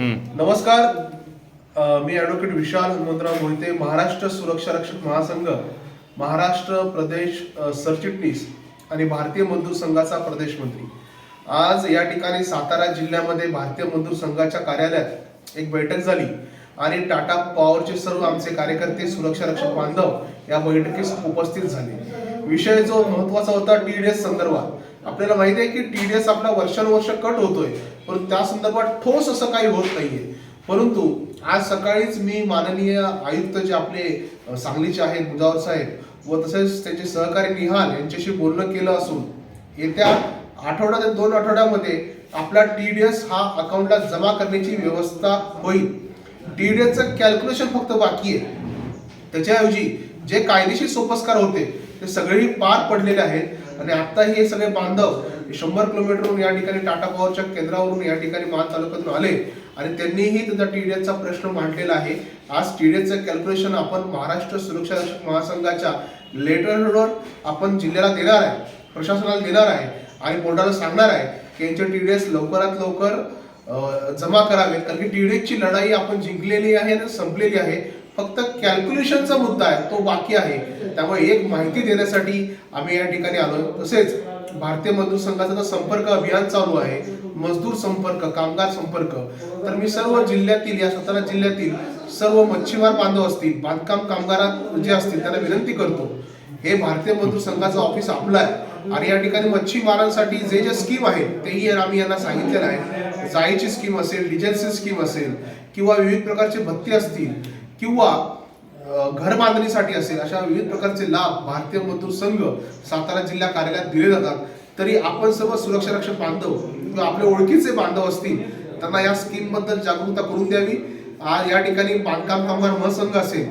नमस्कार. अ, मी ॲडव्होकेट विशाल हनुमंतराव मोहिते महाराष्ट्र सुरक्षा रक्षक महासंघ महाराष्ट्र प्रदेश अ, सरचिटणीस आणि भारतीय मजदूर संघाचा प्रदेश मंत्री. आज या ठिकाणी सातारा जिल्ह्यामध्ये भारतीय मजदूर संघाच्या कार्यालयात एक बैठक झाली. आणि टाटा पॉवरचे सर्व आमचे कार्यकर्ते सुरक्षा रक्षक बांधव या बैठकीस उपस्थित झाले. विषय जो महत्त्वाचा होता टीडीएस संदर्भात. आपल्याला माहिती आहे की टीडीएस आपला वर्षानुवर्ष कट होतोय परंतु त्या संदर्भात ठोस असं काही होत नाहीये. परंतु आज सकाळीच मी माननीय आयुक्त जे आपले सांगलीचे आहेत बुजावर साहेब व तसेच त्यांचे सहकारी निहाल यांच्याशी बोलणं केलं असून येत्या आठवड्यात दोन आठवड्यामध्ये आपला टीडीएस हा अकाउंटला जमा करण्याची व्यवस्था होईल. डी टीडीएसचं कॅल्क्युलेशन फक्त बाकी आहे. त्याच्याऐवजी जे कायदेशीर सोपस्कार होते ते सगळेही पार पडलेले आहेत. आणि आता हे सगळे बांधव शंभर किलोमीटरवरून या ठिकाणी टाटा पॉवरच्या केंद्रावरून या ठिकाणी मान तालुक्यातून आले आणि त्यांनीही त्यांचा टीडीएसचा प्रश्न मांडलेला आहे. आज टीडीएसचं कॅल्क्युलेशन आपण महाराष्ट्र सुरक्षा रक्षक महासंघाच्या लेटरवर आपण जिल्ह्याला देणार आहे प्रशासनाला देणार आहे आणि बोर्डाला सांगणार आहे की यांचे टीडीएस लवकरात लवकर जमा करावेत. कारण की टीडेकची लढाई आपण जिंकलेली आहे आणि संपलेली आहे. फक्त कॅल्क्युलेशनचा मुद्दा आहे तो बाकी आहे. त्यामुळे एक माहिती देण्यासाठी आम्ही या ठिकाणी आलो तसेच भारतीय मजदूर संघाचा संपर्क अभियान चालू आहे. मजदूर संपर्क कामगार संपर्क. तर मी सर्व जिल्ह्यातील या सतरा जिल्ह्यातील सर्व मच्छीमार बांधव असतील बांधकाम कामगार जे असतील त्यांना विनंती करतो. हे भारतीय मजदूर संघाचं ऑफिस आपलं आहे. आणि या ठिकाणी मच्छीमारांसाठी जे जे स्कीम आहेत तेही आम्ही यांना सांगितलेलं आहे. जाळीची स्कीम असेल डिझेलची स्कीम असेल किंवा विविध प्रकारचे भत्ते असतील किंवा घर बांधणीसाठी असेल अशा विविध प्रकारचे लाभ भारतीय मजदूर संघ सातारा जिल्हा कार्यालयात दिले जातात. तरी आपण सर्व सुरक्षा रक्षक बांधव किंवा आपले ओळखीचे बांधव असतील त्यांना या स्कीमबद्दल जागरूकता करून द्यावी. आज या ठिकाणी बांधकाम कामगार महसंघ असेल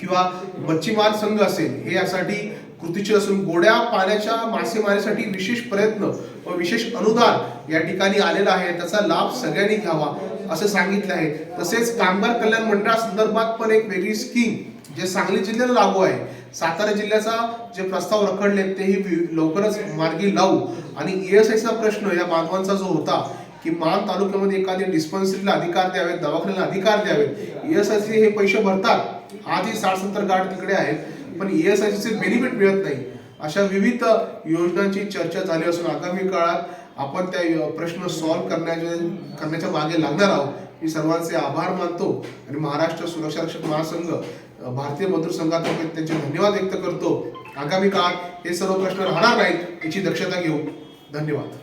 किंवा मच्छीमार संघ असेल हे यासाठी कृतीचे असून गोड्या पाण्याच्या मासेमारीसाठी विशेष प्रयत्न व विशेष अनुदान या ठिकाणी आलेलं आहे. त्याचा लाभ सगळ्यांनी घ्यावा असं सांगितलं आहे. तसेच कामगार कल्याण मंडळासंदर्भात पण एक वेगळी स्कीम जे सांगली जिल्ह्याला लागू आहे. सातारा जिल्ह्याचा जे प्रस्ताव रखडले तेही लवकरच मार्गी लावू. आणि ईएसआयचा प्रश्न या बांधवांचा जो होता की माण तालुक्यामध्ये एखादी डिस्पन्सरीला अधिकार द्यावेत दवाखान्याला अधिकार द्यावेत एस आय सी हे पैसे भरतात. आधी साठ सत्तर गाठ तिकडे आहेत पण एस आय सीचे बेनिफिट मिळत नाही. अशा विविध योजनांची चर्चा झाली असून आगामी काळात आपण त्या प्रश्न सॉल्व्ह करण्याच्या करण्याच्या मागे लागणार आहोत. मी सर्वांचे आभार मानतो आणि महाराष्ट्र सुरक्षा रक्षक महासंघ भारतीय मजदूर संघातर्फे त्यांचे धन्यवाद व्यक्त करतो. आगामी काळात हे सर्व प्रश्न राहणार नाहीत याची दक्षता घेऊ धन्यवाद.